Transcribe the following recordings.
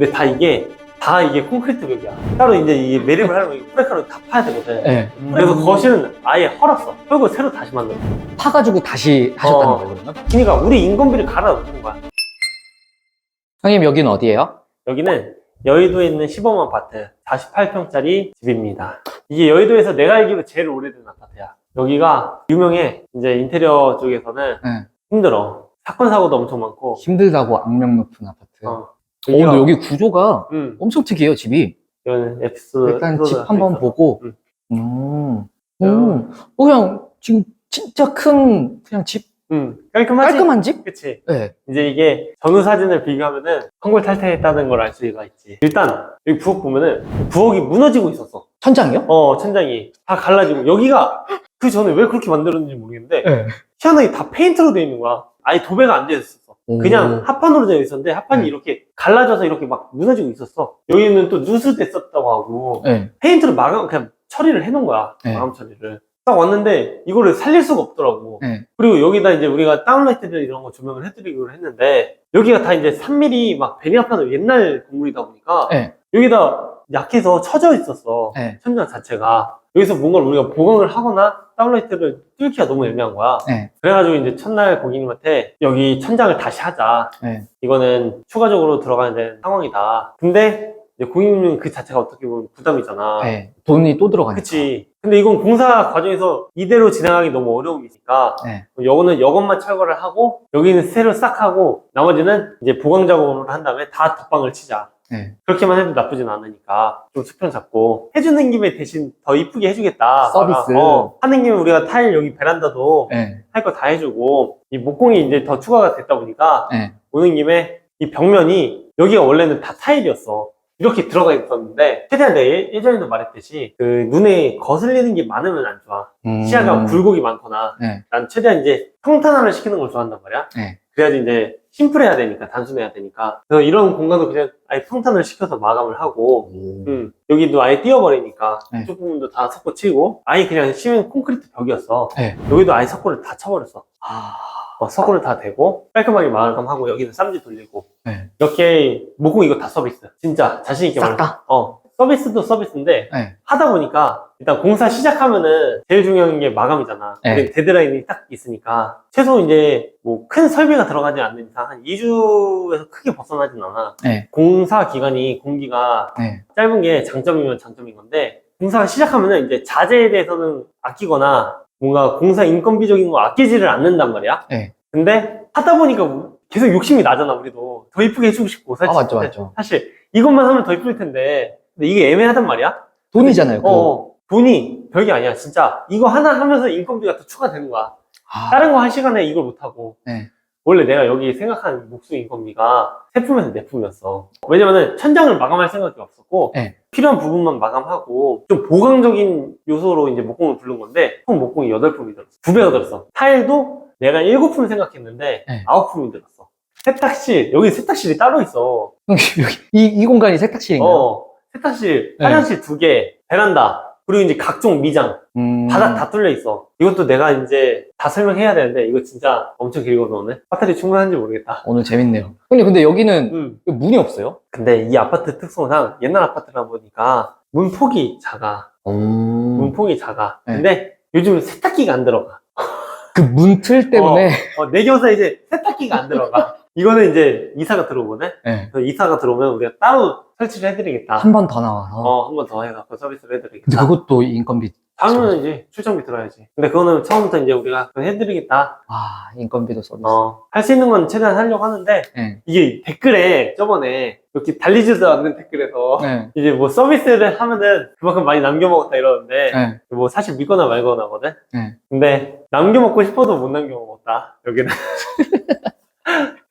근데 다 이게 다 이게 콘크리트 벽이야. 따로 이제 이게 매립을 하려면 이 프레카로 다 파야 되거든. 네. 그래서 거실은 아예 헐었어. 그리고 새로 다시 만들어. 파가지고 다시 하셨다는 어. 거예요, 그러면? 그러니까 우리 인건비를 갈아 넣는 거야. 형님, 여기는 어디예요? 여기는 여의도에 있는 시범 아파트 48평짜리 집입니다. 이게 여의도에서 내가 알기로 제일 오래된 아파트야. 여기가 유명해. 이제 인테리어 쪽에서는 네. 힘들어. 사건 사고도 엄청 많고. 힘들다고 악명 높은 아파트. 어, 어. 근데 여기 구조가 음, 엄청 특이해요, 집이. 이거는 에피소드. 일단 집 한번. 보고, 음. 음. 음. 어, 그냥 지금 진짜 큰 그냥 집, 음, 깔끔하지? 깔끔한 집? 그치. 네. 이제 이게 전후 사진을 비교하면은 황골탈퇴했다는 걸 알 수가 있지. 일단 여기 부엌 보면은 부엌이 무너지고 있었어. 천장이요? 어, 천장이 다 갈라지고 여기가 그 전에 왜 그렇게 만들었는지 모르겠는데 네. 희한하게 다 페인트로 되어 있는 거야. 아예 도배가 안 되어 있었어. 그냥 합판으로 되어 있었는데 합판이 네. 이렇게 갈라져서 이렇게 막 무너지고 있었어. 여기는 또 누수됐었다고 하고 네. 페인트로 마감 그냥 처리를 해놓은 거야. 네. 마감 처리를. 딱 왔는데 이거를 살릴 수가 없더라고. 네. 그리고 여기다 이제 우리가 다운라이트들 이런 거 조명을 해드리기로 했는데 여기가 다 이제 3mm 막 베니아판으로 옛날 건물이다 보니까 네. 여기다 약해서 처져 있었어. 네. 천장 자체가. 여기서 뭔가를 우리가 보강을 하거나 다운라이트를 뚫기가 너무 애매한 거야. 네. 그래가지고 이제 첫날 고객님한테 여기 천장을 다시 하자. 네. 이거는 추가적으로 들어가야 되는 상황이다. 근데 이제 고객님은 그 자체가 어떻게 보면 부담이잖아. 네. 돈이 또 들어가니까. 그치. 근데 이건 공사 과정에서 이대로 진행하기 너무 어려움이 있으니까 네. 요거는 여건만 철거를 하고 여기는 새로 싹 하고 나머지는 이제 보강 작업을 한 다음에 다 덧방을 치자. 네. 그렇게만 해도 나쁘진 않으니까 좀 수평 잡고 해주는 김에 대신 더 이쁘게 해주겠다. 서비스. 어, 하는 김에 우리가 타일 여기 베란다도 네. 할 거 다 해주고 이 목공이 이제 더 추가가 됐다 보니까 네. 오는 김에 이 벽면이 여기가 원래는 다 타일이었어. 이렇게 들어가 있었는데 최대한 내가 예- 예전에도 말했듯이 그 눈에 거슬리는 게 많으면 안 좋아. 음. 시야가 굴곡이 많거나 네. 난 최대한 이제 평탄화를 시키는 걸 좋아한단 말이야. 네. 그래야지 이제 심플해야 되니까 단순해야 되니까 그래서 이런 공간도 그냥 아예 평탄을 시켜서 마감을 하고 오. 음, 여기도 아예 띄워버리니까 네. 이쪽 부분도 다 석고 치고 아예 그냥 시멘 콘크리트 벽이었어. 네. 여기도 아예 석고를 다 쳐버렸어. 아. 어, 석고를 다 대고 깔끔하게 마감하고 여기는 쌈지 돌리고 네. 이렇게 목공 이거 다 서비스. 진짜 자신 있게 싹 말해. 다? 어 서비스도 서비스인데 네. 하다 보니까 일단 공사 시작하면은 제일 중요한 게 마감이잖아. 네. 근데 데드라인이 딱 있으니까 최소 이제 뭐 큰 설비가 들어가지 않는 이상 한 2주에서 크게 벗어나진 않아. 네. 공사 기간이 공기가 네. 짧은 게 장점이면 장점인 건데 공사가 시작하면은 이제 자재에 대해서는 아끼거나 뭔가 공사 인건비적인 거 아끼지를 않는단 말이야. 네. 근데 하다 보니까 계속 욕심이 나잖아 우리도 더 이쁘게 해주고 싶고 사실. 아, 맞죠, 맞죠. 사실 이것만 하면 더 이쁠 텐데 근데 이게 애매하단 말이야. 돈이잖아요. 그거. 어, 돈이 별게 아니야 진짜 이거 하나 하면서 인건비가 더 추가되는 거야. 아. 다른 거 한 시간에 이걸 못 하고. 네. 원래 내가 여기 생각한 목수 인건비가 세품에서 내품이었어. 왜냐면은 천장을 마감할 생각이 없었고 네. 필요한 부분만 마감하고 좀 보강적인 요소로 이제 목공을 부른 건데 총 목공이 8품이 들었어. 2배가 들었어. 타일도 내가 7품 생각했는데 네. 9품이 들었어. 세탁실, 여기 세탁실이 따로 있어. 여기, 여기. 이, 이 공간이 세탁실인가요? 어, 세탁실, 네. 화장실 두 개, 베란다, 그리고 이제 각종 미장, 음. 바닥 다 뚫려 있어. 이것도 내가 이제 다 설명해야 되는데 이거 진짜 엄청 길거든 오늘. 배터리 충분한지 모르겠다. 오늘 재밌네요. 형님, 근데 여기는 음. 문이 없어요? 근데 이 아파트 특성상 옛날 아파트라 보니까 문 폭이 작아. 음. 문폭이 작아. 네. 근데 요즘 세탁기가 안 들어가. 그 문 틀 때문에. 어, 내 겨서 이제 세탁기가 안 들어가. 이거는 이제 이사가 들어오거든. 네. 그래서 이사가 들어오면 우리가 따로 설치를 해드리겠다. 한 번 더 나와서. 어, 한 번 더 해갖고 서비스를 근데 해드리겠다. 그것도 인건비. 당연히 이제 출장비 들어야지. 근데 그거는 처음부터 이제 우리가 그거 해드리겠다. 아, 인건비도 서비스. 어, 할 수 있는 건 최대한 하려고 하는데, 네. 이게 댓글에 저번에 이렇게 달리지도 않는 댓글에서 네. 이제 뭐 서비스를 하면은 그만큼 많이 남겨먹었다 이러는데, 네. 뭐 사실 믿거나 말거나거든? 네. 근데 남겨먹고 싶어도 못 남겨먹었다. 여기는.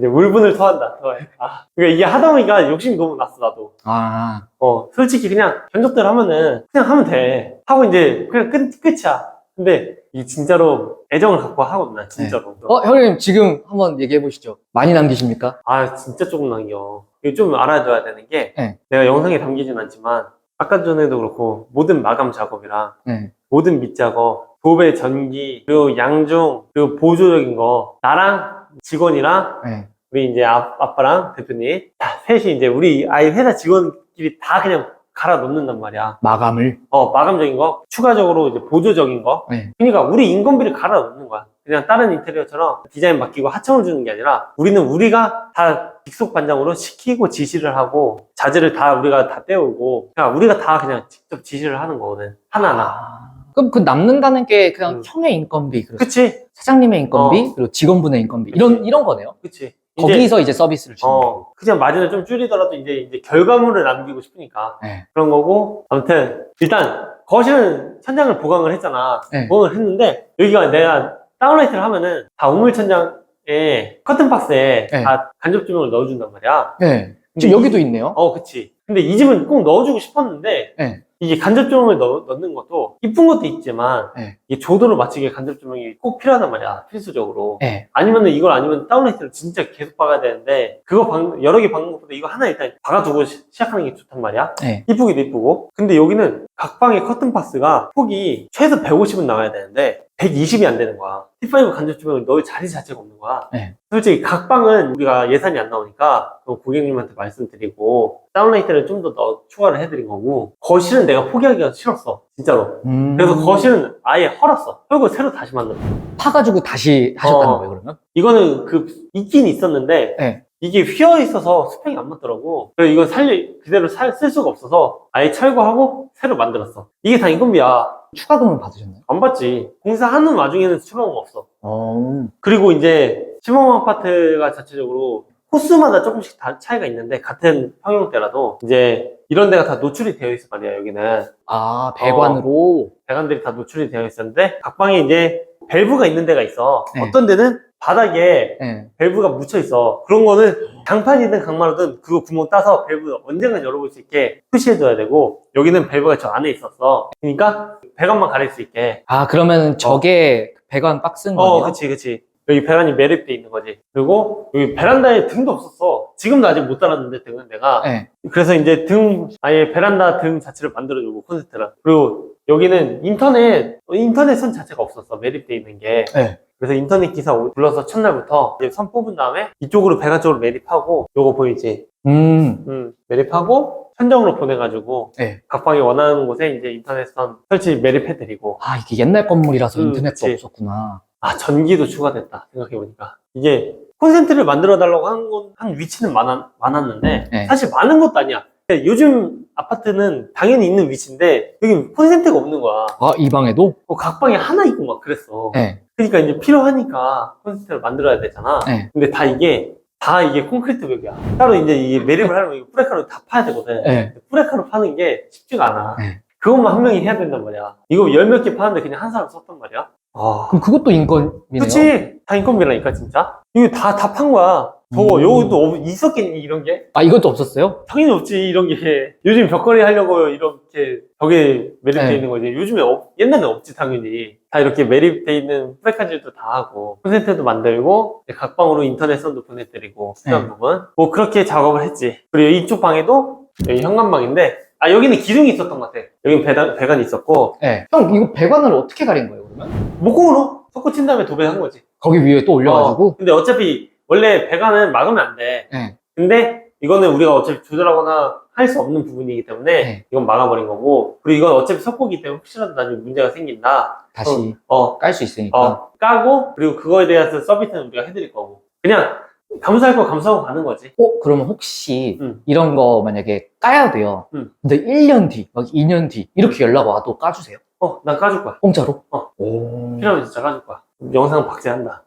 이제 물분을 토한다. 토해. 아, 그러니까 이게 하다 보니까 욕심이 너무 났어, 나도. 아, 어, 솔직히 그냥 견적대로 하면은 그냥 하면 돼. 하고 이제 그냥 끝, 끝이야. 근데 이 진짜로 애정을 갖고 하거든, 난 진짜로. 어, 형님, 지금 한번 얘기해 보시죠. 많이 남기십니까? 아, 진짜 조금 남겨. 이거 좀 알아둬야 되는 게 네. 내가 영상에 담기진 않지만 아까 전에도 그렇고 모든 마감 작업이랑 네. 모든 밑작업, 도배 전기, 그리고 양중, 그리고 보조적인 거 나랑 직원이랑 네. 우리 이제 아, 아빠랑 대표님, 다 셋이 이제 우리 아예 회사 직원끼리 다 그냥 갈아 넣는단 말이야. 마감을. 어, 마감적인 거, 추가적으로 이제 보조적인 거. 네. 그러니까 우리 인건비를 갈아 넣는 거야. 그냥 다른 인테리어처럼 디자인 맡기고 하청을 주는 게 아니라 우리는 우리가 다 직속 반장으로 시키고 지시를 하고 자재를 다 우리가 다 떼오고 그냥 우리가 다 그냥 직접 지시를 하는 거거든. 하나하나. 아. 그럼 그 남는다는 게 그냥 음. 형의 인건비, 그리고 그치? 사장님의 인건비, 어. 그리고 직원분의 인건비 이런. 이런 거네요. 그치? 이제, 거기서 이제 서비스를 주는 거고. 어, 그냥 마진을 좀 줄이더라도 이제, 이제 결과물을 남기고 싶으니까 네. 그런 거고 아무튼 일단 거실은 천장을 보강을 했잖아. 네. 보강을 했는데 여기가 내가 다운라이트를 하면은 다 우물 천장에 커튼 박스에 네. 다 간접 조명을 넣어준단 말이야. 네. 지금 이- 여기도 있네요. 어, 그치. 근데 이 집은 꼭 넣어주고 싶었는데, 네. 이게 간접 조명을 넣, 넣는 것도 이쁜 것도 있지만, 네. 이게 조도를 맞추기에 간접 조명이 꼭 필요하단 말이야, 필수적으로. 네. 아니면 은 이걸 아니면 다운라이트를 진짜 계속 박아야 되는데, 그거 박- 여러 개 박는 것보다 이거 하나 일단 박아두고 시, 시작하는 게 좋단 말이야. 네. 이쁘기도 이쁘고. 근데 여기는 각 방의 커튼 박스가 폭이 최소 150은 나와야 되는데, 120이 안 되는 거야. T5 간접 조명을 넣을 자리 자체가 없는 거야. 네. 솔직히 각 방은 우리가 예산이 안 나오니까 고객님한테 말씀드리고 다운라이트를 좀 더 추가를 해드린 거고 거실은 내가 포기하기가 싫었어 진짜로 음. 그래서 거실은 아예 헐었어 헐고 새로 다시 만들었어 파가지고 다시 하셨다는 어. 거예요, 그러면? 이거는 그 있긴 있었는데 네. 이게 휘어 있어서 수평이 안 맞더라고 그래서 이거 살려 그대로 살, 쓸 수가 없어서 아예 철거하고 새로 만들었어 이게 다 인건비야 추가금은 받으셨나요? 안 받지 공사하는 와중에는 수명은 없어 어. 그리고 이제 시범 아파트가 자체적으로 호수마다 조금씩 다 차이가 있는데 같은 평형대라도 이제 이런 데가 다 노출이 되어 있을 거 아니야 여기는 아, 배관으로. 배관들이 다 노출이 되어 있었는데 각 방에 이제 밸브가 있는 데가 있어 네. 어떤 데는 바닥에 네. 밸브가 묻혀 있어 그런 거는 장판이든 강마루든 그거 구멍 따서 밸브 언젠간 열어볼 수 있게 표시해줘야 되고 여기는 밸브가 저 안에 있었어 그러니까 배관만 가릴 수 있게 아, 그러면 저게 배관 박스인 거네요? 어, 그치, 그치. 여기 배관이 매립돼 있는 거지. 그리고 여기 베란다에 등도 없었어. 지금도 아직 못 달았는데 등은 내가. 네. 그래서 이제 등, 아예 베란다 등 자체를 만들어주고 콘센트랑. 그리고 여기는 인터넷, 인터넷 선 자체가 없었어. 매립돼 있는 게. 네. 그래서 인터넷 기사 오- 불러서 첫날부터 이제 선 뽑은 다음에 이쪽으로 배관 쪽으로 매립하고 요거 보이지? 음. 음, 매립하고 현정으로 보내가지고 네. 각 방이 원하는 곳에 이제 인터넷 선 설치 매립해드리고 아, 이게 옛날 건물이라서 음, 인터넷도 그치. 없었구나. 아, 전기도 추가됐다. 생각해보니까. 이게 콘센트를 만들어 달라고 한, 건, 한 위치는 많았, 많았는데, 네. 사실 많은 것도 아니야. 요즘 아파트는 당연히 있는 위치인데, 여기 콘센트가 없는 거야. 아, 이 방에도? 어, 각 방에 하나 있고 막 그랬어. 네. 그러니까 이제 필요하니까 콘센트를 만들어야 되잖아. 네. 근데 다 이게, 다 이게 콘크리트 벽이야. 따로 이제 이게 매립을 하려면 이거 뿌레카로 다 파야 되거든. 네. 뿌레카로 파는 게 쉽지가 않아. 네. 그것만 한 명이 해야 된단 말이야. 이거 열 몇 개 파는데 그냥 한 사람 썼단 말이야. 아. 그럼 그것도 인건비네요? 그치? 다 인건비라니까, 진짜? 이거 다, 다 판 거야. 저거, 음. 여기도 없- 있었겠니, 이런 게? 아, 이것도 없었어요? 당연히 없지, 이런 게. 요즘 벽걸이 하려고 이렇게 벽에 매립돼 네. 있는 거지. 요즘에 없, 옛날엔 없지, 당연히. 다 이렇게 매립돼 있는 프레카질도 다 하고, 콘센트도 만들고, 이제 각 방으로 인터넷 선도 보내드리고, 필요한 네. 부분. 뭐, 그렇게 작업을 했지. 그리고 이쪽 방에도, 여기 현관방인데, 아, 여기는 기둥이 있었던 것 같아. 여기 배관, 배관이 있었고, 네. 형, 이거 배관을 어떻게 가린 거예요, 그러면? 목공으로 섞어 친 다음에 도배한 거지. 거기 위에 또 올려가지고? 어, 근데 어차피 원래 배관은 막으면 안 돼. 네. 근데 이거는 우리가 어차피 조절하거나 할 수 없는 부분이기 때문에 네. 이건 막아버린 거고 그리고 이건 어차피 석고기 때문에 혹시라도 나중에 문제가 생긴다. 다시 어, 깔 수 있으니까. 어, 까고 그리고 그거에 대해서 서비스는 우리가 해드릴 거고 그냥 감사할 거 감사하고 가는 거지. 어, 그러면 혹시 음. 이런 거 만약에 까야 돼요. 음. 근데 1년 뒤, 막 2년 뒤 이렇게 연락 와도 까주세요. 어, 난 까줄 거야. 공짜로? 어. 오. 필요하면 진짜 까줄 거야. 영상 박제한다.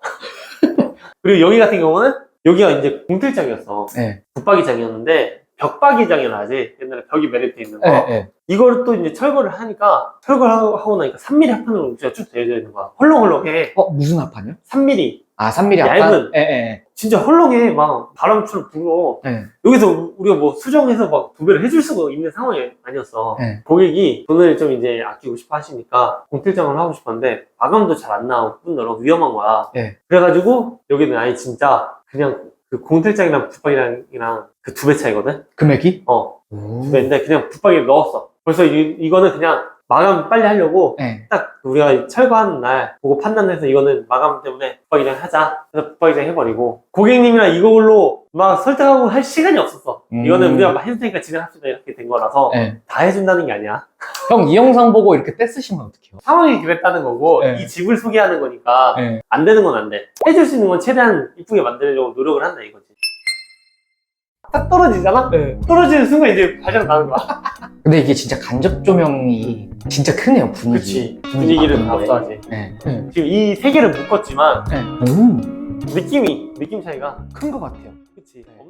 그리고 여기 같은 경우는 여기가 이제 공틀장이었어. 네. 붙박이장이었는데 벽박이장이라 하지. 옛날에 벽이 매립돼 있는 거. 네, 네. 이걸 또 이제 철거를 하니까 철거를 하고, 하고 나니까 3mm 합판으로 쭉 되어져 있는 거야. 헐렁헐렁해. 어, 무슨 합판이요? 3mm. 아, 3mm 합판? 얇은. 예, 예, 진짜 헐렁해. 막 바람처럼 불어. 예. 네. 여기서 우리가 뭐 수정해서 막 도배를 해줄 수가 있는 상황이 아니었어. 네. 고객이 돈을 좀 이제 아끼고 싶어 하시니까 공틀장을 하고 싶었는데 마감도 잘 안 나오고 뿐더러 위험한 거야. 네. 그래가지고 여기는 아예 진짜 그냥 그 공틀장이랑 붙박이랑 그 두 배 차이거든? 금액이? 어. 오. 두 배인데 그냥 붙박이를 넣었어. 벌써 이, 이거는 그냥 마감 빨리 하려고 네. 딱 우리가 철거하는 날 보고 판단해서 이거는 마감 때문에 붙박이장 하자 그래서 붙박이장 해버리고 고객님이랑 이걸로 막 설득하고 할 시간이 없었어 음. 이거는 우리가 막 해줄 테니까 진행합시다 이렇게 된 거라서 네. 다 해준다는 게 아니야 형, 이 영상 보고 이렇게 떼쓰시면 어떡해요? 상황이 그랬다는 거고 네. 이 집을 소개하는 거니까 네. 안 되는 건 안 돼. 해줄 수 있는 건 최대한 이쁘게 만들려고 노력을 한다 이거지. 딱 떨어지잖아? 네. 떨어지는 순간 이제 발작 나는 거야. 근데 이게 진짜 간접 조명이 진짜 크네요, 분위기. 그치. 분위기를 바꾸는 압도하지. 네. 네. 지금 이 세 개를 묶었지만 네. 오, 느낌이, 느낌 차이가 큰 것 같아요. 그치. 거.